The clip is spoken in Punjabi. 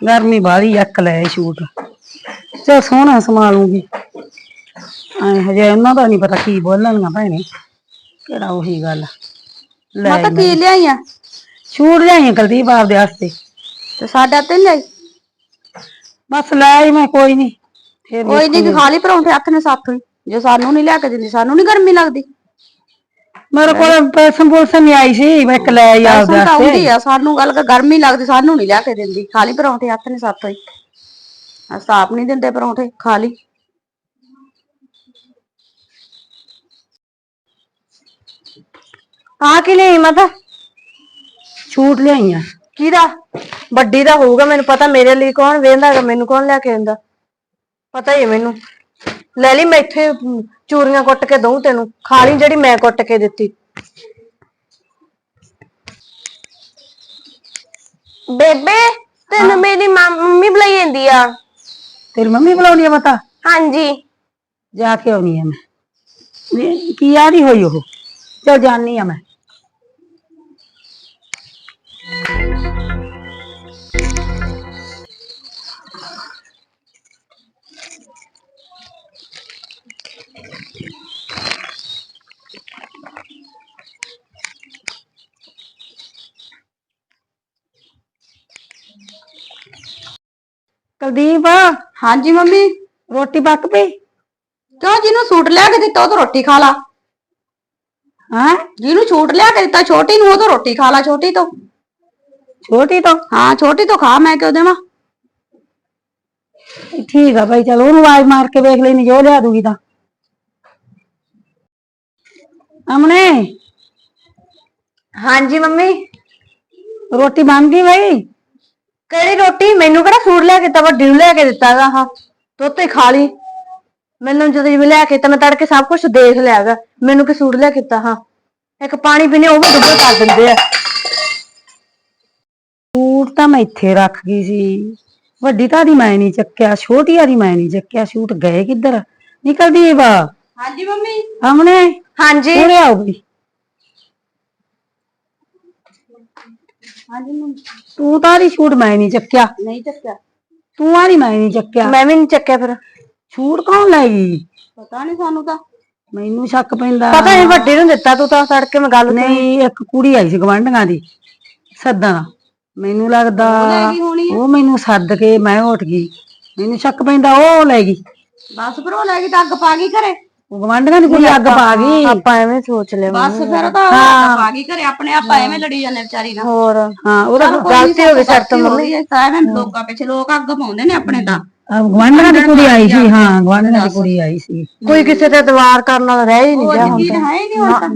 ਗਰਮੀ ਬਾਹਲੀ ਅੱਕ ਲੈ ਸ਼ੂਟ। ਚਲ ਸੋਹਣਾ ਸਮਾ ਲੂੰਗੀ ਐ ਹਜੇ ਉਹਨਾਂ ਦਾ ਨਹੀਂ ਪਤਾ ਕੀ ਬੋਲਣਗਾ ਭੈਣੇ। ਕਿਹੜਾ ਉਹੀ ਗੱਲ ਲੈ ਮੈਂ ਤਾਂ ਮੈਂ- ਕੀ ਲਿਆਈਆਂ? ਸ਼ੂਟ ਲਿਆਈ ਕੁਲਦੀਪ ਆਪਦੇ ਵਾਸਤੇ। ਤੇ ਸਾਡਾ ਤੇ ਨੀ ਲਿਆਈ? ਬਸ ਲੈ ਆਈ ਮੈਂ ਕੋਈ ਨਹੀਂ ਫੇਰ ਕੋਈ ਨਹੀਂ ਖਾ ਲਈ ਪਰੌਂਠੇ ਹੱਥ ਨੇ ਸਾਥ ਹੋਈ ਜੇ ਸਾਨੂੰ ਨਹੀਂ ਲਿਆ ਕੇ ਦਿੰਦੀ ਸਾਨੂੰ ਨਹੀਂ ਗਰਮੀ ਲੱਗਦੀ। ਮੇਰੇ ਕੋਲ ਪੈਸਨ ਪੁਲਸਨ ਨਹੀਂ ਆਈ ਸੀ ਮੈਂ ਇੱਕ ਲੈ ਆਈ ਆਪਦੇ ਸਾਨੂੰ ਤਾਂ ਵਾਸਤੇ। ਆਉਂਦੀ ਆ ਸਾਨੂੰ ਗੱਲ ਕਰ ਗਰਮੀ ਲੱਗਦੀ ਸਾਨੂੰ ਨਹੀਂ ਲਿਆ ਕੇ ਦਿੰਦੀ। ਖਾ ਲਈ ਪਰੌਂਠੇ ਹੱਥ ਨੇ ਸਾਥ ਹੋਈ ਅਸਾਂ ਆਪ ਨਹੀਂ ਦਿੰਦੇ ਪਰੌਂਠੇ ਖਾ ਲਈ ਆ ਕੀ ਲਈ ਮਾਤਾ? ਸ਼ੂਟ ਲਿਆਈਆਂ। ਕਿਹਦਾ? ਵੱਡੀ ਦਾ ਹੋਊਗਾ ਮੈਨੂੰ ਪਤਾ ਮੇਰੇ ਲਈ ਕੌਣ ਵੇਂਦਾ ਹੈਗਾ ਮੈਨੂੰ ਕੌਣ ਲੈ ਕੇ ਆਂਦਾ ਪਤਾ ਹੀ ਹੈ ਮੈਨੂੰ। ਲੈ ਲਈ ਮੈਂ ਇੱਥੇ ਅਮ, ਚੂਰੀਆਂ ਕੁੱਟ ਕੇ ਦਊਂ ਤੈਨੂੰ। ਖਾ ਲਈ ਜਿਹੜੀ ਮੈਂ ਕੁੱਟ ਕੇ ਦਿੱਤੀ। ਬੇਬੇ ਤੈਨੂੰ ਮੇਰੀ ਮੰਮੀ ਬੁਲਾਈ ਜਾਂਦੀ ਆ। ਤੇਰੀ ਮੰਮੀ ਬੁਲਾਉਣੀ ਆ ਪਤਾ ਹਾਂਜੀ। ਜਾ ਕੇ ਆਉਣੀ ਆ ਮੈਂ। ਵੀ ਕੀ ਆਦੀ ਹੋਈ ਉਹ? ਚਲ ਜਾਣੀ ਆ ਮੈਂ। ਕੁਲਦੀਪ? ਹਾਂਜੀ ਮੰਮੀ। ਰੋਟੀ ਪੱਕ ਪਈ? ਕਿਉਂ ਜਿਹਨੂੰ ਸੂਟ ਲਿਆ ਕੇ ਦਿੱਤਾ ਉਹ ਤਾਂ ਰੋਟੀ ਖਾ ਲਾ। ਹਾਂ? ਜਿਹਨੂੰ ਛੂਟ ਲਿਆ ਕੇ ਦਿੱਤਾ ਛੋਟੀ ਨੂੰ ਉਹ ਤਾਂ ਰੋਟੀ ਖਾ ਲਾ ਛੋਟੀ ਤੋਂ। ਛੋਟੀ ਤੋਂ? ਹਾਂ ਛੋਟੀ ਤੋਂ ਖਾ ਮੈਂ ਕਿਉਂ ਦੇਵਾਂ? ਠੀਕ ਆ ਭਾਈ ਚਲ ਉਹਨੂੰ ਆਵਾਜ਼ ਮਾਰ ਕੇ ਵੇਖ ਲੈਣੀ ਜੋ ਲਿਆ ਦੂਗੀ ਤਾਂ। ਅਮਨੇ? ਹਾਂਜੀ ਮੰਮੀ। ਰੋਟੀ ਬਣ ਗਈ ਬਈ? ਕਿਹੜੀ ਰੋਟੀ? ਮੈਨੂੰ ਕਿਹੜਾ ਫੂਡ ਲੈ ਕੇ ਦਿੱਤਾ? ਵੱਡੀ ਨੂੰ ਲੈ ਕੇ ਦਿੱਤਾਗਾ ਹਾਂ ਤੋਤੇ ਖਾ ਲਈ। ਮੈਨੂੰ ਜਦੋਂ ਜਿਵੇਂ ਲੈ ਕੇ ਦਿੱਤਾ ਮੈਂ ਤੜਕੇ ਸਭ ਕੁਝ ਦੇਖ ਲਿਆਗਾ। ਮੈਨੂੰ ਕਿ ਸੂਟ ਲੈ ਕੇ ਦਿੱਤਾ ਹਾਂ? ਇੱਕ ਪਾਣੀ ਪੀਣੇ ਉਹ ਵੀ ਡੁੱਬੇ ਕਰ ਦਿੰਦੇ ਆ। ਸੂਟ ਤਾਂ ਮੈਂ ਇੱਥੇ ਰੱਖ ਗਈ ਸੀ। ਵੱਡੀ ਤਾਂ ਦੀ ਮੈਂ ਨਹੀਂ ਚੱਕਿਆ ਛੋਟੀ ਆਦੀ ਮੈਂ ਨਹੀਂ ਚੱਕਿਆ। ਸ਼ੂਟ ਗਏ ਕਿੱਧਰ? ਨਿਕਲਦੀ ਵਾ ਹਾਂਜੀ ਮੰਮੀ। ਅਮਨੇ ਹਾਂਜੀ। ਉਰੇ ਆਓ ਬਈ ਹਾਂਜੀ ਮੰਮੀ। ਤੂੰ ਤਾਂ ਦੀ ਸ਼ੂਟ ਮੈਂ ਨਹੀਂ ਚੱਕਿਆ। ਨਹੀਂ ਚੱਕਿਆ। ਤੂੰ ਆਦੀ ਮੈਂ ਨਹੀਂ ਚੱਕਿਆ। ਮੈਂ ਵੀ ਨਹੀਂ ਚੱਕਿਆ ਫਿਰ। ਸ਼ੂਟ ਕੌਣ ਲੈ ਗਈ? ਪਤਾ ਨਹੀਂ ਸਾਨੂੰ ਤਾਂ। ਮੈਨੂੰ ਸ਼ੱਕ ਪੈਂਦਾ। ਪਤਾ ਨਹੀਂ ਵੱਡੀ ਨੂੰ ਦਿੱਤਾ ਤੂੰ ਤਾਂ ਤੜਕੇ ਮੈਂ ਗੱਲ ਨਹੀਂ ਇੱਕ ਕੁੜੀ ਆਈ ਸੀ ਗਵਾਂਢੀਆਂ ਦੀ ਸੱਦਣ। ਮੈਨੂੰ ਲੱਗਦਾ ਲੈ ਗਈ ਹੋਣੀ ਉਹ ਮੈਨੂੰ ਸੱਦ ਕੇ ਮੈਂ ਉੱਠ ਗਈ। ਮੈਨੂੰ ਸ਼ੱਕ ਪੈਂਦਾ ਉਹ ਲੈ ਗਈ। ਬਸ ਫਿਰ ਉਹ ਲੈ ਗਈ ਤਾਂ ਅੱਗ ਪਾ ਗਈ ਘਰੇ। ਗਵਾਂਢੀਆਂ ਦੀ ਕੁੜੀ ਅੱਗ ਪਾ ਗਈ। ਆਪਾਂ ਐਵੇਂ ਸੋਚ ਲਿਆ ਬਸ ਫਿਰ ਤਾਂ ਪਾ ਗਈ ਘਰੇ ਆਪਣੇ ਆਪ ਐਵੇਂ ਲੜੀ ਜਾਂਦੇ ਵਿਚਾਰੀ ਨਾਲ ਹੋਰ। ਹਾਂ ਉਹਦਾ ਗਲਤੀ ਹੋ ਗਈ ਸਾਡੇ ਤੋਂ ਮੰਮੀ। ਐਵੇਂ ਲੋਕਾਂ ਪਿੱਛੇ ਲੋਕ ਅੱਗ ਪਾਉਂਦੇ ਨੇ ਆਪਣੇ ਤਾਂ। ਗਵਾਂਢੀਆਂ ਦੀ ਕੁੜੀ ਆਈ ਸੀ ਹਾਂ ਗਵਾਂਢੀਆਂ ਦੀ ਕੁੜੀ ਆਈ ਸੀ। ਕੋਈ ਕਿਸੇ ਤੇ ਦਵਾਰ ਕਰਨ ਵਾਲਾ ਰਹਿ ਹੀ ਨਹੀਂ ਗਿਆ ਹੁਣ ਯਕੀਨ ਹੈ ਹੀ ਨਹੀਂ ਹੁਣ ਤਾਂ।